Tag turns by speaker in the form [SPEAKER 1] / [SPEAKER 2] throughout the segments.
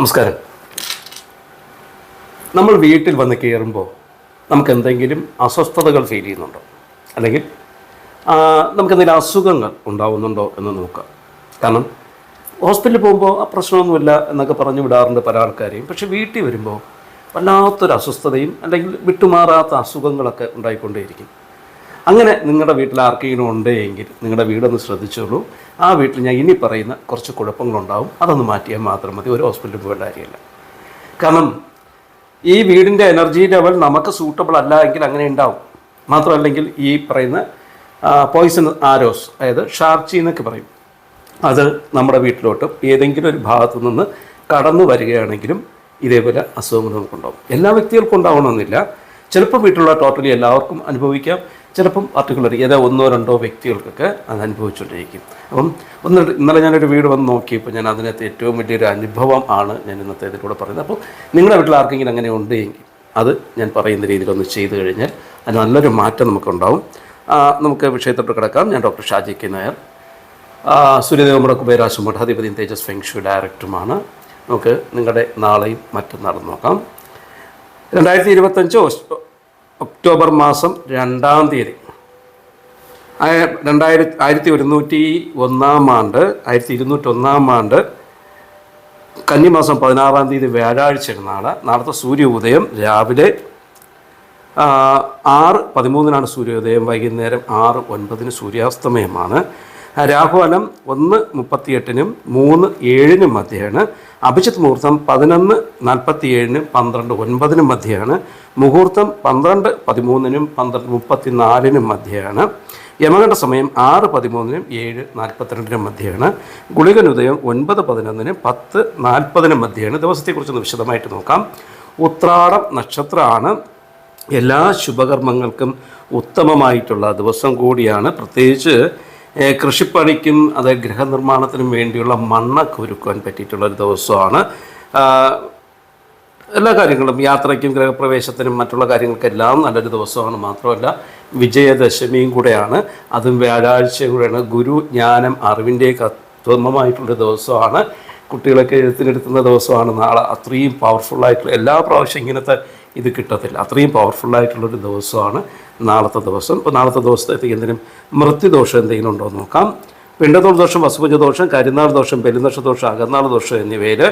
[SPEAKER 1] നമസ്കാരം. നമ്മൾ വീട്ടിൽ വന്ന് കയറുമ്പോൾ നമുക്ക് എന്തെങ്കിലും അസ്വസ്ഥതകൾ ഫീൽ ചെയ്യുന്നുണ്ടോ? അല്ലെങ്കിൽ നമുക്കെന്തെങ്കിലും അസുഖങ്ങൾ ഉണ്ടാവുന്നുണ്ടോ എന്ന് നോക്കാം. കാരണം ഹോസ്പിറ്റലിൽ പോകുമ്പോൾ ആ പ്രശ്നമൊന്നുമില്ല എന്നൊക്കെ പറഞ്ഞു വിടാറുണ്ട് പല ആൾക്കാരെയും. പക്ഷെ വീട്ടിൽ വരുമ്പോൾ വല്ലാത്തൊരു അസ്വസ്ഥതയും അല്ലെങ്കിൽ വിട്ടുമാറാത്ത അസുഖങ്ങളൊക്കെ ഉണ്ടായിക്കൊണ്ടേയിരിക്കും. അങ്ങനെ നിങ്ങളുടെ വീട്ടിൽ ആർക്കെങ്കിലും ഉണ്ടെങ്കിൽ നിങ്ങളുടെ വീടൊന്ന് ശ്രദ്ധിച്ചോളൂ. ആ വീട്ടിൽ ഞാൻ ഇനി പറയുന്ന കുറച്ച് കുഴപ്പങ്ങളുണ്ടാവും. അതൊന്ന് മാറ്റിയാൽ മാത്രം മതി. ഒരു ഹോസ്പിറ്റലിൽ പോകേണ്ട കാര്യമില്ല. കാരണം ഈ വീടിന്റെ എനർജി ലെവൽ നമുക്ക് സൂട്ടബിൾ അല്ല എങ്കിൽ അങ്ങനെ ഉണ്ടാവും. മാത്രമല്ലെങ്കിൽ ഈ പറയുന്ന പോയിസൺ ആരോസ് അതായത് ഷാർച്ചി എന്നൊക്കെ പറയും. അത് നമ്മുടെ വീട്ടിലോട്ട് ഏതെങ്കിലും ഒരു ഭാഗത്തു നിന്ന് കടന്നു വരികയാണെങ്കിലും ഇതേപോലെ അസുഖങ്ങൾ നമുക്കുണ്ടാവും. എല്ലാ വ്യക്തികൾക്കും ഉണ്ടാവണമെന്നില്ല. ചിലപ്പോൾ വീട്ടിലുള്ള ടോട്ടലി എല്ലാവർക്കും അനുഭവിക്കാം. ചിലപ്പം പർട്ടിക്കുലർ ഏതോ ഒന്നോ രണ്ടോ വ്യക്തികൾക്കൊക്കെ അത് അനുഭവിച്ചുകൊണ്ടിരിക്കും. അപ്പം ഒന്ന് ഇന്നലെ ഞാനൊരു വീട് വന്ന് നോക്കിയപ്പോൾ ഞാൻ അതിനകത്ത് ഏറ്റവും വലിയൊരു അനുഭവം ആണ് ഞാൻ ഇന്നത്തെ ഇതിലൂടെ പറയുന്നത്. അപ്പോൾ നിങ്ങളുടെ വീട്ടിൽ ആർക്കെങ്കിലും അങ്ങനെ ഉണ്ട് എങ്കിൽ അത് ഞാൻ പറയുന്ന രീതിയിലൊന്ന് ചെയ്തു കഴിഞ്ഞാൽ അത് നല്ലൊരു മാറ്റം നമുക്കുണ്ടാവും. നമുക്ക് വിഷയത്തോട്ട് കിടക്കാം. ഞാൻ ഡോക്ടർ ഷാജി കെ നായർ. സൂര്യദേവമുടെ കുബേരാശു മഠാധിപതിയും തേജസ് ഫെങ്ഷു ഡയറക്ടറുമാണ്. നമുക്ക് നിങ്ങളുടെ നാളെയും മറ്റന്നാളും നോക്കാം. രണ്ടായിരത്തി ഇരുപത്തഞ്ച് ഒക്ടോബർ മാസം രണ്ടാം തീയതി. രണ്ടായിരത്തി ആയിരത്തി ഒരുന്നൂറ്റി ഒന്നാം ആണ്ട് ആയിരത്തി ഇരുന്നൂറ്റി ഒന്നാം ആണ്ട് കന്നിമാസം പതിനാറാം തീയതി വ്യാഴാഴ്ചയാണ് നാളെ നാളത്തെ സൂര്യ ഉദയം രാവിലെ ആറ് പതിമൂന്നിനാണ് സൂര്യോദയം വൈകുന്നേരം ആറ് ഒൻപതിന് സൂര്യാസ്തമയമാണ്. ആ, രാഹുകാലം ഒന്ന് മുപ്പത്തിയെട്ടിനും മൂന്ന് ഏഴിനും മധ്യയാണ് അഭിജിത്ത് മുഹൂർത്തം പതിനൊന്ന് നാൽപ്പത്തിയേഴിനും പന്ത്രണ്ട് ഒൻപതിനും മധ്യയാണ്. മുഹൂർത്തം പന്ത്രണ്ട് പതിമൂന്നിനും പന്ത്രണ്ട് മുപ്പത്തിനാലിനും മധ്യയാണ്. യമകണ്ഠ സമയം ആറ് പതിമൂന്നിനും ഏഴ് നാൽപ്പത്തിരണ്ടിനും മധ്യയാണ്. ഗുളികനുദയം ഒൻപത് പതിനൊന്നിനും പത്ത് നാൽപ്പതിനും മധ്യയാണ്. ദിവസത്തെക്കുറിച്ചൊന്ന് വിശദമായിട്ട് നോക്കാം. ഉത്രാടം നക്ഷത്രമാണ്. എല്ലാ ശുഭകർമ്മങ്ങൾക്കും ഉത്തമമായിട്ടുള്ള ദിവസം കൂടിയാണ്. പ്രത്യേകിച്ച് കൃഷിപ്പണിക്കും അത് ഗൃഹനിർമ്മാണത്തിനും വേണ്ടിയുള്ള മണ്ണൊക്കെ ഒരുക്കുവാൻ പറ്റിയിട്ടുള്ള ഒരു ദിവസമാണ് എല്ലാ കാര്യങ്ങളും യാത്രയ്ക്കും ഗൃഹപ്രവേശത്തിനും മറ്റുള്ള കാര്യങ്ങൾക്കെല്ലാം നല്ലൊരു ദിവസമാണ്. മാത്രമല്ല വിജയദശമിയും കൂടെയാണ്. അതും വ്യാഴാഴ്ചയും കൂടെയാണ്. ഗുരു ജ്ഞാനം അറിവിന്റെയൊക്കെ കത്വമമായിട്ടുള്ളൊരു ദിവസമാണ്. കുട്ടികളൊക്കെ എഴുത്തിനെടുത്തുന്ന ദിവസമാണ്. നാളെ അത്രയും പവർഫുള്ളായിട്ടുള്ള എല്ലാ പ്രാവശ്യം ഇങ്ങനത്തെ ഇത് കിട്ടത്തില്ല. അത്രയും പവർഫുള്ളായിട്ടുള്ളൊരു ദിവസമാണ് നാളത്തെ ദിവസം. ഇപ്പോൾ നാളത്തെ ദിവസത്തേക്ക് എന്തെങ്കിലും മൃത്യുദോഷം എന്തെങ്കിലും ഉണ്ടോ എന്ന് നോക്കാം. പിണ്ടത്തോൾ ദോഷം വസുപുജ ദോഷം കരിനാൾ ദോഷം പെരുന്നക്ഷ ദോഷം അകന്നാൾ ദോഷം എന്നിവയിൽ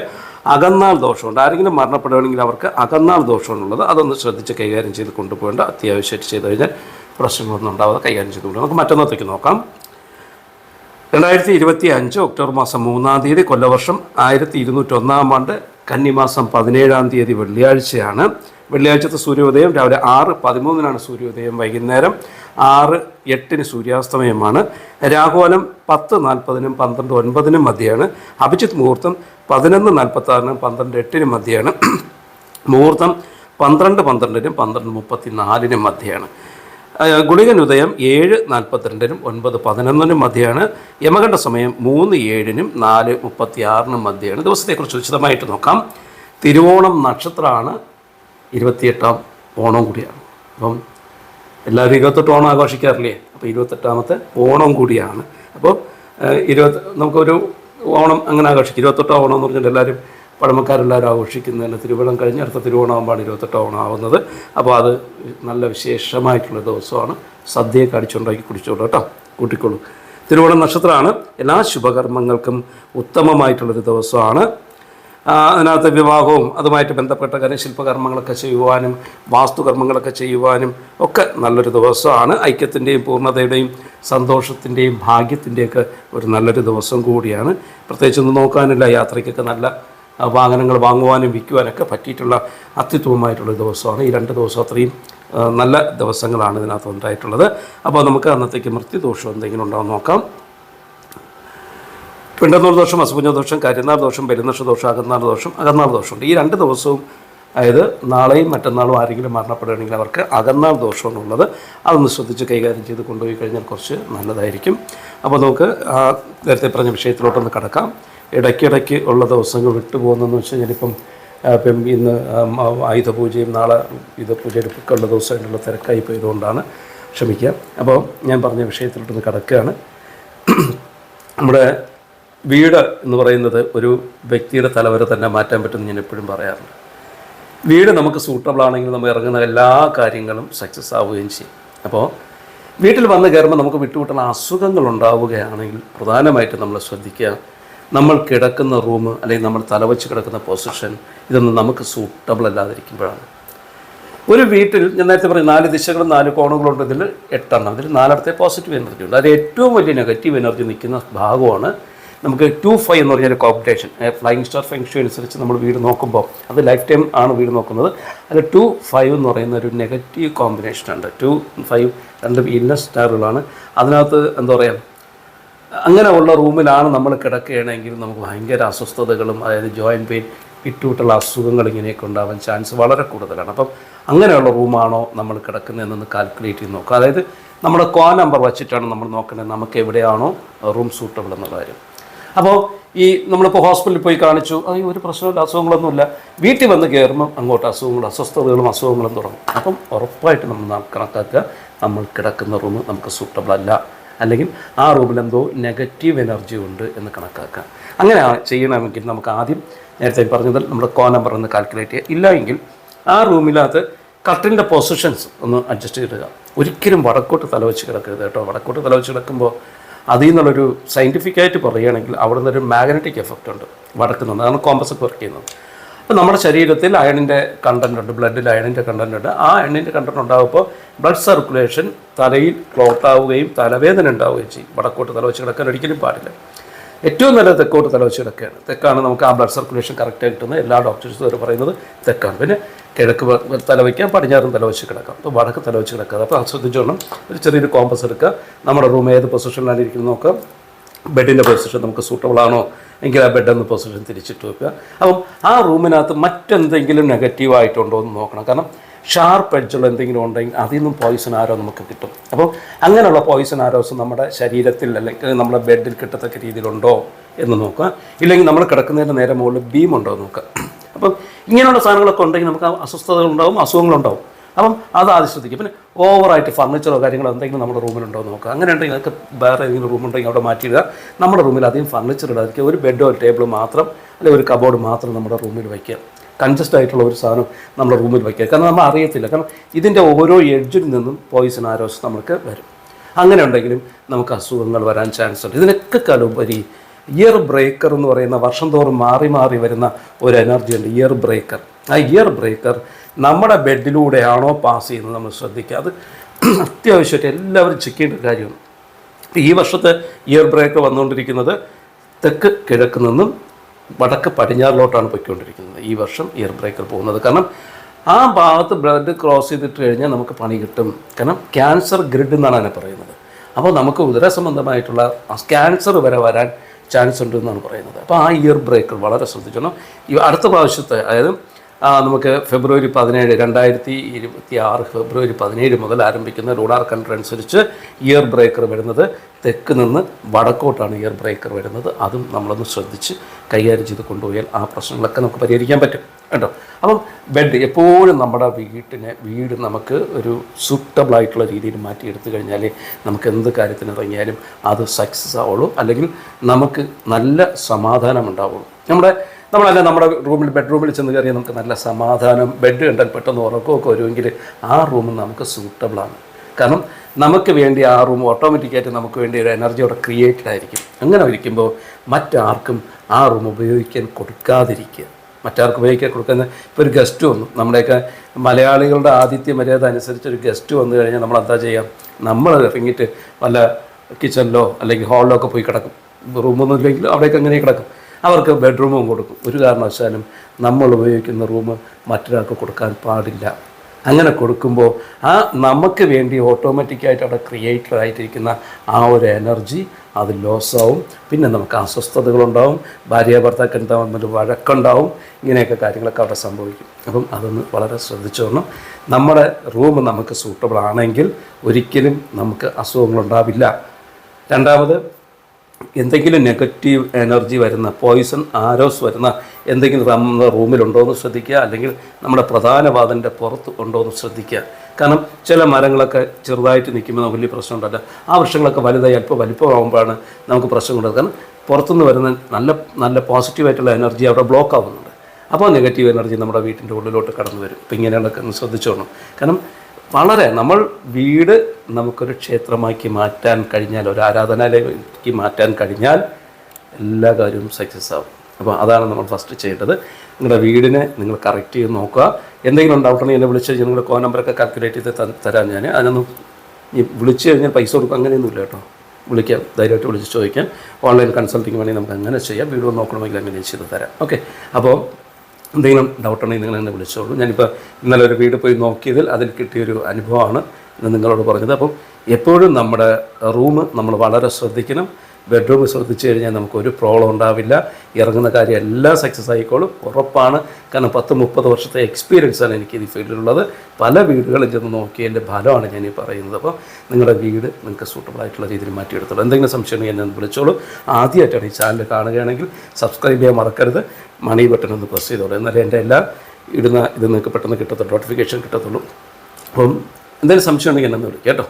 [SPEAKER 1] അകന്നാൾ ദോഷമുണ്ട്. ആരെങ്കിലും മരണപ്പെടുകയാണെങ്കിൽ അവർക്ക് അകന്നാൾ ദോഷമാണുള്ളത്. അതൊന്ന് ശ്രദ്ധിച്ച് കൈകാര്യം ചെയ്ത് കൊണ്ടുപോകേണ്ട അത്യാവശ്യമായിട്ട് ചെയ്ത് കഴിഞ്ഞാൽ പ്രശ്നങ്ങളൊന്നും ഉണ്ടാവാതെ കൈകാര്യം ചെയ്ത് ചെയ്തുകൊണ്ട് നമുക്ക് മറ്റൊന്നത്തേക്ക് നോക്കാം. രണ്ടായിരത്തി ഇരുപത്തി അഞ്ച് ഒക്ടോബർ മാസം മൂന്നാം തീയതി കൊല്ലവർഷം ആയിരത്തി ഇരുന്നൂറ്റൊന്നാം ആണ്ട് കന്നിമാസം പതിനേഴാം തീയതി വെള്ളിയാഴ്ചയാണ്. വെള്ളിയാഴ്ചത്തെ സൂര്യോദയം രാവിലെ ആറ് പതിമൂന്നിനാണ് സൂര്യോദയം വൈകുന്നേരം ആറ് എട്ടിന് സൂര്യാസ്തമയമാണ്. രാഹുലം പത്ത് നാൽപ്പതിനും പന്ത്രണ്ട് ഒൻപതിനും മധ്യയാണ് അഭിജിത്ത് മുഹൂർത്തം പതിനൊന്ന് നാൽപ്പത്തി ആറിനും പന്ത്രണ്ട് എട്ടിനും മധ്യയാണ് മുഹൂർത്തം പന്ത്രണ്ട് പന്ത്രണ്ടിനും പന്ത്രണ്ട് മുപ്പത്തി നാലിനും മധ്യയാണ് ഗുളികൻ ഉദയം ഏഴ് നാൽപ്പത്തിരണ്ടിനും ഒൻപത് പതിനൊന്നിനും മധ്യയാണ് യമകണ്ഠ സമയം മൂന്ന് ഏഴിനും നാല് മുപ്പത്തി ആറിനും മധ്യയാണ് ദിവസത്തെക്കുറിച്ച് ഉചിതമായിട്ട് നോക്കാം. തിരുവോണം നക്ഷത്രമാണ് ഇരുപത്തിയെട്ടാം ഓണം കൂടിയാണ്. അപ്പം എല്ലാവരും ഇരുപത്തെട്ട് ഓണം ആഘോഷിക്കാറില്ലേ? അപ്പോൾ ഇരുപത്തെട്ടാമത്തെ ഓണം കൂടിയാണ്. അപ്പോൾ ഇരുപത് നമുക്കൊരു ഓണം അങ്ങനെ ആഘോഷിക്കും. ഇരുപത്തെട്ടാം ഓണം എന്ന് പറഞ്ഞാൽ എല്ലാവരും പഴമക്കാരെല്ലാവരും ആഘോഷിക്കുന്നതന്നെ തിരുവോണം കഴിഞ്ഞ് അടുത്ത തിരുവോണം ആകുമ്പോഴാണ് ഇരുപത്തെട്ടാം ഓണം ആവുന്നത് അപ്പോൾ അത് നല്ല വിശേഷമായിട്ടുള്ള ദിവസമാണ്. സദ്യയൊക്കെ അടിച്ചുണ്ടാക്കി കുടിച്ചോളൂ കേട്ടോ. കൂട്ടിക്കോളൂ. തിരുവോണം നക്ഷത്രമാണ്. എല്ലാ ശുഭകർമ്മങ്ങൾക്കും ഉത്തമമായിട്ടുള്ളൊരു ദിവസമാണ്. അതിനകത്ത് വിവാഹവും അതുമായിട്ട് ബന്ധപ്പെട്ട കരശില്പകർമ്മങ്ങളൊക്കെ ശില്പകർമ്മങ്ങളൊക്കെ ചെയ്യുവാനും വാസ്തുകർമ്മങ്ങളൊക്കെ ചെയ്യുവാനും ഒക്കെ നല്ലൊരു ദിവസമാണ്. ഐക്യത്തിന്റെയും പൂർണതയുടെയും സന്തോഷത്തിന്റെയും ഭാഗ്യത്തിന്റെയൊക്കെ ഒരു നല്ലൊരു ദിവസം കൂടിയാണ്. പ്രത്യേകിച്ച് ഒന്ന് നോക്കാനില്ല യാത്രയ്ക്കൊക്കെ നല്ല വാഹനങ്ങൾ വാങ്ങുവാനും വിൽക്കുവാനൊക്കെ പറ്റിയിട്ടുള്ള അത്യുത്തമമായിട്ടുള്ള ദിവസമാണ്. ഈ രണ്ട് ദിവസം അത്രയും നല്ല ദിവസങ്ങളാണ് ഇതിനകത്ത് ഉണ്ടായിട്ടുള്ളത്. അപ്പോൾ നമുക്ക് അന്നത്തേക്ക് മൃത്യുദോഷം എന്തെങ്കിലും ഉണ്ടോ എന്ന് നോക്കാം. പിണ്ടന്നൂർ ദോഷം അസുപുഞ്ഞ ദോഷം കരിനാൾ ദോഷം പെരുന്നക്ഷ ദോഷം അകന്നാൾ ദോഷം അകന്നാൾ ദോഷമുണ്ട്. ഈ രണ്ട് ദിവസവും അതായത് നാളെയും മറ്റന്നാളും ആരെങ്കിലും മരണപ്പെടുകയാണെങ്കിൽ അവർക്ക് അകന്നാൾ ദോഷമാണുള്ളത്. അതൊന്ന് ശ്രദ്ധിച്ച് കൈകാര്യം ചെയ്ത് കൊണ്ടുപോയി കഴിഞ്ഞാൽ കുറച്ച് നല്ലതായിരിക്കും. അപ്പോൾ നമുക്ക് ആ നേരത്തെ പറഞ്ഞ വിഷയത്തിലോട്ടൊന്ന് കടക്കാം. ഇടയ്ക്കിടയ്ക്ക് ഉള്ള ദിവസങ്ങൾ വിട്ടുപോകുന്നതെന്ന് വെച്ച് കഴിഞ്ഞാൽ ഇപ്പം ഇപ്പം ഇന്ന് ആയുധ പൂജയും നാളെ ഇത് പൂജയെടുപ്പൊക്കെ ഉള്ള ദിവസമായിട്ടുള്ള തിരക്കായി പോയതുകൊണ്ടാണ് ക്ഷമിക്കുക. അപ്പോൾ ഞാൻ പറഞ്ഞ വിഷയത്തിലോട്ടൊന്ന് കടക്കുകയാണ്. നമ്മുടെ വീട് എന്ന് പറയുന്നത് ഒരു വ്യക്തിയുടെ തലവരെ തന്നെ മാറ്റാൻ പറ്റുമെന്ന് ഞാൻ എപ്പോഴും പറയാറുണ്ട്. വീട് നമുക്ക് സൂട്ടബിൾ ആണെങ്കിൽ നമ്മൾ ഇറങ്ങുന്ന എല്ലാ കാര്യങ്ങളും സക്സസ് ആവുകയും ചെയ്യും. അപ്പോൾ വീട്ടിൽ വന്ന് കയറുമ്പോൾ നമുക്ക് വിട്ടുവിട്ടുന്ന അസുഖങ്ങൾ ഉണ്ടാവുകയാണെങ്കിൽ പ്രധാനമായിട്ടും നമ്മൾ ശ്രദ്ധിക്കുക നമ്മൾ കിടക്കുന്ന റൂം അല്ലെങ്കിൽ നമ്മൾ തലവച്ച് കിടക്കുന്ന പൊസിഷൻ ഇതൊന്നും നമുക്ക് സൂട്ടബിൾ അല്ലാതിരിക്കുമ്പോഴാണ്. ഒരു വീട്ടിൽ ഞാൻ നേരത്തെ പറയും നാല് ദിശകളും നാല് കോണുകളും ഉണ്ട്. ഇതിൽ എട്ടെണ്ണം. അതിൽ നാലടത്തെ പോസിറ്റീവ് എനർജി ഉണ്ട്. അതിൽ ഏറ്റവും വലിയ നെഗറ്റീവ് എനർജി നിൽക്കുന്ന ഭാഗമാണ് നമുക്ക് ടു ഫൈവ് എന്ന് പറഞ്ഞൊരു കോമ്പറ്റേഷൻ ഫ്ലൈങ് സ്റ്റാർ ഫെങ്ഷു അനുസരിച്ച് നമ്മൾ വീട് നോക്കുമ്പോൾ അത് ലൈഫ് ടൈം ആണ് വീട് നോക്കുന്നത്. അതിൽ ടു ഫൈവ് എന്ന് പറയുന്ന ഒരു നെഗറ്റീവ് കോമ്പിനേഷൻ ഉണ്ട്. ടു ഫൈവ് രണ്ട് ഇന്നർ സ്റ്റാറുകളാണ് അതിനകത്ത് എന്താ പറയുക അങ്ങനെ ഉള്ള റൂമിലാണ് നമ്മൾ കിടക്കുകയാണെങ്കിൽ നമുക്ക് ഭയങ്കര അസ്വസ്ഥതകളും അതായത് ജോയിൻ പെയിൻ വിട്ടുവിട്ടുള്ള അസുഖങ്ങൾ ഇങ്ങനെയൊക്കെ ഉണ്ടാവാൻ ചാൻസ് വളരെ കൂടുതലാണ്. അപ്പം അങ്ങനെയുള്ള റൂമാണോ നമ്മൾ കിടക്കുന്നതെന്ന് കാൽക്കുലേറ്റ് ചെയ്ത് നോക്കുക. അതായത് നമ്മുടെ കോ നമ്പർ വച്ചിട്ടാണ് നമ്മൾ നോക്കുന്നത്. നമുക്ക് എവിടെയാണോ റൂം സൂട്ടബിൾ എന്നുള്ള കാര്യം. അപ്പോൾ ഈ നമ്മളിപ്പോൾ ഹോസ്പിറ്റലിൽ പോയി കാണിച്ചു. അത് ഒരു പ്രശ്നമില്ല അസുഖങ്ങളൊന്നുമില്ല. വീട്ടിൽ വന്ന് കയറുമ്പോൾ അങ്ങോട്ട് അസുഖങ്ങളും അസ്വസ്ഥതകളും അസുഖങ്ങളും തുടങ്ങും. അപ്പം ഉറപ്പായിട്ട് നമ്മൾ കണക്കാക്കുക. നമ്മൾ കിടക്കുന്ന റൂം നമുക്ക് സൂട്ടബിൾ അല്ല. അല്ലെങ്കിൽ ആ റൂമിൽ എന്തോ നെഗറ്റീവ് എനർജി ഉണ്ട് എന്ന് കണക്കാക്കുക. അങ്ങനെ ചെയ്യണമെങ്കിൽ നമുക്ക് ആദ്യം നേരത്തെ പറഞ്ഞതിൽ നമ്മൾ കോ നമ്പർ ഒന്ന് കാൽക്കുലേറ്റ് ചെയ്യുക. ഇല്ല എങ്കിൽ ആ റൂമിനകത്ത് കട്ടിന്റെ പൊസിഷൻസ് ഒന്ന് അഡ്ജസ്റ്റ് ചെയ്തിടുക. ഒരിക്കലും വടക്കോട്ട് തലവെച്ച് കിടക്കരുത് കേട്ടോ. വടക്കോട്ട് തലവെച്ച് കിടക്കുമ്പോൾ അതിൽ നിന്നുള്ളൊരു സയന്റിഫിക്കായിട്ട് പറയുകയാണെങ്കിൽ അവിടെ നിന്നൊരു മാഗ്നറ്റിക് എഫക്റ്റ് ഉണ്ട് വടക്ക് നിന്ന്. അതാണ് കോമ്പസ് വർക്ക് ചെയ്യുന്നത്. അപ്പോൾ നമ്മുടെ ശരീരത്തിൽ അയണിന്റെ കണ്ടന്റ് ഉണ്ട് ബ്ലഡിൽ അയണിന്റെ കണ്ടന്റ് ഉണ്ട്. ആ അയണിന്റെ കണ്ടന്റ് ഉണ്ടാകുമ്പോൾ ബ്ലഡ് സർക്കുലേഷൻ തലയിൽ ക്ലോട്ടാവുകയും തലവേദന ഉണ്ടാവുകയും ചെയ്യും. വടക്കോട്ട് തല വെച്ച് കിടക്കാൻ ഒരിക്കലും പാടില്ല. ഏറ്റവും നല്ലത് തെക്കോട്ട് തലവെച്ച് കിടക്കുകയാണ് തെക്കാണ് നമുക്ക് ആ ബ്ലഡ് സർക്കുലേഷൻ കറക്റ്റായി കിട്ടുന്നത്. എല്ലാ ഡോക്ടേഴ്സും അവർ പറയുന്നത് തെക്കാണ്. പിന്നെ കിഴക്ക് തലവയ്ക്കാം പടിഞ്ഞാറും തലവച്ച് കിടക്കാം. അപ്പോൾ വടക്ക് തലവച്ച് കിടക്കാം അപ്പോൾ ശ്രദ്ധിച്ചോണം. ഒരു ചെറിയൊരു കോമ്പസ് എടുക്കുക. നമ്മുടെ റൂം ഏത് പൊസിഷനിലാണ് ഇരിക്കുന്നത് നോക്കാം ബെഡിന്റെ പൊസിഷൻ നമുക്ക് സൂട്ടബിൾ ആണോ? എങ്കിൽ ആ ബെഡെന്ന് പൊസിഷൻ തിരിച്ചിട്ട് വെക്കുക. അപ്പം ആ റൂമിനകത്ത് മറ്റെന്തെങ്കിലും നെഗറ്റീവ് ആയിട്ടുണ്ടോ എന്ന് നോക്കണം. കാരണം ഷാർപ്പ് എഡ്ജുള്ള എന്തെങ്കിലും ഉണ്ടെങ്കിൽ അതിൽ നിന്നും പോയിസൺ ആരോ നമുക്ക് കിട്ടും. അപ്പോൾ അങ്ങനെയുള്ള പോയിസൺ ആരോസ് നമ്മുടെ ശരീരത്തിൽ അല്ലെങ്കിൽ നമ്മുടെ ബെഡിൽ കിട്ടത്തക്ക രീതിയിലുണ്ടോ എന്ന് നോക്കുക. ഇല്ലെങ്കിൽ നമ്മൾ കിടക്കുന്നതിന്റെ നേരെ മുകളിൽ ബീം ഉണ്ടോ എന്ന് നോക്കുക. അപ്പം ഇങ്ങനെയുള്ള സാധനങ്ങളൊക്കെ ഉണ്ടെങ്കിൽ നമുക്ക് അസ്വസ്ഥതകൾ ഉണ്ടാവും അസുഖങ്ങളുണ്ടാവും അപ്പം അത് ആദ്യം ശ്രദ്ധിക്കുക. പിന്നെ ഓവറായിട്ട് ഫർണിച്ചറോ കാര്യങ്ങളോ എന്തെങ്കിലും നമ്മുടെ റൂമിലുണ്ടോ എന്ന് നോക്കുക. അങ്ങനെ ഉണ്ടെങ്കിൽ അതൊക്കെ വേറെ ഏതെങ്കിലും റൂമുണ്ടെങ്കിൽ അവിടെ മാറ്റിയിടുക. നമ്മുടെ റൂമിൽ അധികം ഫർണിച്ചർ ഇടാതിരിക്കുക. ഒരു ബെഡോ ഒരു ടേബിളോ മാത്രം അല്ലെങ്കിൽ ഒരു കബോർഡ് മാത്രം നമ്മുടെ റൂമിൽ വയ്ക്കുക. കൺജസ്റ്റ് ആയിട്ടുള്ള ഒരു സാധനം നമ്മൾ റൂമിൽ വയ്ക്കുക കാരണം നമ്മൾ അറിയത്തില്ല. കാരണം ഇതിന്റെ ഓരോ എഡ്ജിൽ നിന്നും പോയിസൺ ആരോസ് നമുക്ക് വരും. അങ്ങനെ ഉണ്ടെങ്കിലും നമുക്ക് അസുഖങ്ങൾ വരാൻ ചാൻസ് ഉണ്ട്. ഇതിനൊക്കെ കാലുപരി ഇയർ ബ്രേക്കർ എന്ന് പറയുന്ന വർഷം തോറും മാറി മാറി വരുന്ന ഒരു എനർജി ഉണ്ട് ഇയർ ബ്രേക്കർ ആ ഇയർ ബ്രേക്കർ നമ്മുടെ ബെഡിലൂടെയാണോ പാസ് ചെയ്യുന്നത് നമ്മൾ ശ്രദ്ധിക്കുക. അത് അത്യാവശ്യമായിട്ട് എല്ലാവരും ചെക്ക് ചെയ്യേണ്ട കാര്യമാണ്. ഈ വർഷത്തെ ഇയർ ബ്രേക്കർ വന്നുകൊണ്ടിരിക്കുന്നത് തെക്ക് കിഴക്ക് നിന്നും വടക്ക് പടിഞ്ഞാറിലോട്ടാണ് പോയിക്കൊണ്ടിരിക്കുന്നത്. ഈ വർഷം ഇയർ ബ്രേക്കർ പോകുന്നത്. കാരണം ആ ഭാഗത്ത് ബ്ലഡ് ക്രോസ് ചെയ്തിട്ട് കഴിഞ്ഞാൽ നമുക്ക് പണി കിട്ടും. കാരണം ക്യാൻസർ ഗ്രിഡ് എന്നാണ് അതിനെ പറയുന്നത്. അപ്പോൾ നമുക്ക് ഉദര സംബന്ധമായിട്ടുള്ള ക്യാൻസർ വരെ വരാൻ ചാൻസ് ഉണ്ട് എന്നാണ് പറയുന്നത്. അപ്പോൾ ആ ഇയർ ബ്രേക്കർ വളരെ ശ്രദ്ധിക്കണം ഈ അടുത്ത പ്രാവശ്യത്തെ അതായത് നമുക്ക് ഫെബ്രുവരി പതിനേഴ് രണ്ടായിരത്തി ഇരുപത്തി ആറ് ഫെബ്രുവരി പതിനേഴ് മുതൽ ആരംഭിക്കുന്ന ലൂണാർ കണ്ടർ അനുസരിച്ച് ഇയർ ബ്രേക്കർ വരുന്നത് തെക്ക് നിന്ന് വടക്കോട്ടാണ് ഇയർ ബ്രേക്കർ വരുന്നത്. അതും നമ്മളൊന്ന് ശ്രദ്ധിച്ച് കൈകാര്യം ചെയ്ത് കൊണ്ടുപോയാൽ ആ പ്രശ്നങ്ങളൊക്കെ നമുക്ക് പരിഹരിക്കാൻ പറ്റും. കേട്ടോ അപ്പം ബെഡ് എപ്പോഴും നമ്മുടെ വീട്ടിനെ വീട് നമുക്ക് ഒരു സൂട്ടബിൾ ആയിട്ടുള്ള രീതിയിൽ മാറ്റിയെടുത്തു കഴിഞ്ഞാൽ നമുക്ക് എന്ത് കാര്യത്തിന് ഇറങ്ങിയാലും അത് സക്സസ് ആവുള്ളൂ. അല്ലെങ്കിൽ നമുക്ക് നല്ല സമാധാനം ഉണ്ടാവുള്ളൂ. നമ്മുടെ നമ്മളല്ല നമ്മുടെ റൂമിൽ ബെഡ്റൂമിൽ ചെന്ന് കയറിയാൽ നമുക്ക് നല്ല സമാധാനം. ബെഡ് കണ്ടാൽ പെട്ടെന്ന് ഉറക്കമൊക്കെ വരുമെങ്കിൽ ആ റൂം നമുക്ക് സൂട്ടബിളാണ് കാരണം നമുക്ക് വേണ്ടി ആ റൂം ഓട്ടോമാറ്റിക്കായിട്ട് നമുക്ക് വേണ്ടി ഒരു എനർജി അവിടെ ക്രിയേറ്റഡ് ആയിരിക്കും. അങ്ങനെ ഇരിക്കുമ്പോൾ മറ്റാർക്കും ആ റൂം ഉപയോഗിക്കാൻ കൊടുക്കാതിരിക്കുക. മറ്റാർക്കും ഉപയോഗിക്കാൻ കൊടുക്കുന്ന ഇപ്പോൾ ഒരു ഗസ്റ്റ് വന്നു. നമ്മുടെയൊക്കെ മലയാളികളുടെ ആതിഥ്യ മര്യാദ അനുസരിച്ച് ഒരു ഗസ്റ്റ് വന്നു കഴിഞ്ഞാൽ നമ്മൾ എന്താ ചെയ്യാം നമ്മൾ ഇറങ്ങിയിട്ട് വല്ല കിച്ചണിലോ അല്ലെങ്കിൽ ഹാളിലോ ഒക്കെ പോയി കിടക്കും. റൂമൊന്നും ഇല്ലെങ്കിൽ അവിടെയൊക്കെ അങ്ങനെ കിടക്കും. അവർക്ക് ബെഡ്റൂമും കൊടുക്കും. ഒരു കാരണവശാലും നമ്മൾ ഉപയോഗിക്കുന്ന റൂം മറ്റൊരാൾക്ക് കൊടുക്കാൻ പാടില്ല. അങ്ങനെ കൊടുക്കുമ്പോൾ ആ നമുക്ക് വേണ്ടി ഓട്ടോമാറ്റിക്കായിട്ട് അവിടെ ക്രിയേറ്റർ ആയിട്ടിരിക്കുന്ന ആ ഒരു എനർജി അത് ലോസാവും പിന്നെ നമുക്ക് അസ്വസ്ഥതകളുണ്ടാവും ഭാര്യ ഭർത്താക്കൻ തമ്മിൽ വഴക്കുണ്ടാവും. ഇങ്ങനെയൊക്കെ കാര്യങ്ങളൊക്കെ അവിടെ സംഭവിക്കും. അപ്പം അതൊന്ന് വളരെ ശ്രദ്ധിച്ചോണം നമ്മുടെ റൂം നമുക്ക് സൂട്ടബിൾ ആണെങ്കിൽ ഒരിക്കലും നമുക്ക് അസുഖങ്ങളുണ്ടാവില്ല രണ്ടാമത് എന്തെങ്കിലും നെഗറ്റീവ് എനർജി വരുന്ന പോയിസൺ ആരോസ് വരുന്ന എന്തെങ്കിലും നമ്മുടെ റൂമിലുണ്ടോ എന്ന് ശ്രദ്ധിക്കുക. അല്ലെങ്കിൽ നമ്മുടെ പ്രധാന വാതിന്റെ പുറത്ത് ഉണ്ടോ എന്ന് ശ്രദ്ധിക്കുക. കാരണം ചില മരങ്ങളൊക്കെ ചെറുതായിട്ട് നിൽക്കുമ്പോൾ നമുക്ക് വലിയ പ്രശ്നം ഉണ്ടല്ല ആ വൃക്ഷങ്ങളൊക്കെ വലുതായി അല്പം വലിപ്പമാകുമ്പോഴാണ് നമുക്ക് പ്രശ്നം കൊണ്ടത് കാരണം പുറത്തുനിന്ന് വരുന്ന നല്ല നല്ല പോസിറ്റീവായിട്ടുള്ള എനർജി അവിടെ ബ്ലോക്ക് ആവുന്നുണ്ട്. അപ്പോൾ നെഗറ്റീവ് എനർജി നമ്മുടെ വീട്ടിന്റെ ഉള്ളിലോട്ട് കടന്നു വരും ഇപ്പം ഇങ്ങനെയുള്ളതൊക്കെ ഒന്ന് ശ്രദ്ധിച്ചോണം കാരണം വളരെ നമ്മൾ വീട് നമുക്കൊരു ക്ഷേത്രമാക്കി മാറ്റാൻ കഴിഞ്ഞാൽ ഒരു ആരാധനാലയമാക്കി മാറ്റാൻ കഴിഞ്ഞാൽ എല്ലാ കാര്യവും സക്സസ് ആവും. അപ്പോൾ അതാണ് നമ്മൾ ഫസ്റ്റ് ചെയ്യേണ്ടത്. നിങ്ങളുടെ വീടിനെ നിങ്ങൾ കറക്റ്റ് ചെയ്ത് നോക്കുക. എന്തെങ്കിലും ഡൗട്ട് ഉണ്ടെങ്കിൽ എന്നെ വിളിച്ച് നിങ്ങളുടെ കോ നമ്പറൊക്കെ കാൽക്കുലേറ്റ് ചെയ്ത് തരാം ഞാൻ. അതിനൊന്നും ഈ വിളിച്ചു കഴിഞ്ഞാൽ പൈസ കൊടുക്കും അങ്ങനെയൊന്നുമില്ല കേട്ടോ. വിളിക്കാം ധൈര്യമായിട്ട് വിളിച്ച് ചോദിക്കാം. ഓൺലൈൻ കൺസൾട്ടിങ് വേണമെങ്കിൽ നമുക്ക് അങ്ങനെ ചെയ്യാം. വീഡിയോ നോക്കണമെങ്കിൽ അങ്ങനെ ചെയ്ത് തരാം. ഓക്കെ അപ്പോൾ എന്തെങ്കിലും ഡൗട്ട് ഉണ്ടെങ്കിൽ നിങ്ങൾ എന്നെ വിളിച്ചോളൂ. ഞാനിപ്പോൾ ഇന്നലെ ഒരു വീട് പോയി നോക്കിയതിൽ അതിൽ കിട്ടിയൊരു അനുഭവമാണ് നിങ്ങളോട് പറഞ്ഞത്. അപ്പം എപ്പോഴും നമ്മുടെ റൂം നമ്മൾ വളരെ ശ്രദ്ധിക്കണം. ബെഡ്റൂം ശ്രദ്ധിച്ചു കഴിഞ്ഞാൽ നമുക്കൊരു പ്രോബ്ലം ഉണ്ടാവില്ല. ഇറങ്ങുന്ന കാര്യം എല്ലാം സക്സസ് ആയിക്കോളും. ഉറപ്പാണ്. കാരണം പത്ത് മുപ്പത് വർഷത്തെ എക്സ്പീരിയൻസ് ആണ് എനിക്ക് ഈ ഫീൽഡിലുള്ളത്. പല വീടുകളിൽ ചെന്ന് നോക്കിയതിന്റെ ഫലമാണ് ഞാൻ ഈ പറയുന്നത്. അപ്പോൾ നിങ്ങളുടെ വീട് നിങ്ങൾക്ക് സൂട്ടബിൾ ആയിട്ടുള്ള രീതിയിൽ മാറ്റിയെടുത്തോളൂ. എന്തെങ്കിലും സംശയം എന്നെ വിളിച്ചോളൂ. ആദ്യമായിട്ടാണ് ഈ ചാനൽ കാണുകയാണെങ്കിൽ സബ്സ്ക്രൈബ് ചെയ്യാൻ മറക്കരുത്. മണി ബട്ടൺ ഒന്ന് പ്രസ് ചെയ്തോളൂ. എന്നാലേ എന്റെ എല്ലാ ഇടുന്ന ഇത് നിങ്ങൾക്ക് പെട്ടെന്ന് കിട്ടത്തുള്ളൂ. നോട്ടിഫിക്കേഷൻ കിട്ടത്തുള്ളൂ. അപ്പം എന്തെങ്കിലും സംശയം ഉണ്ടെങ്കിൽ എന്നെ വിളിക്കാം കേട്ടോ.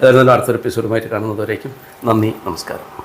[SPEAKER 1] അതായത് അടുത്തൊരു എപ്പിസോഡുമായിട്ട് കാണുന്നതുവരേക്കും നന്ദി നമസ്കാരം.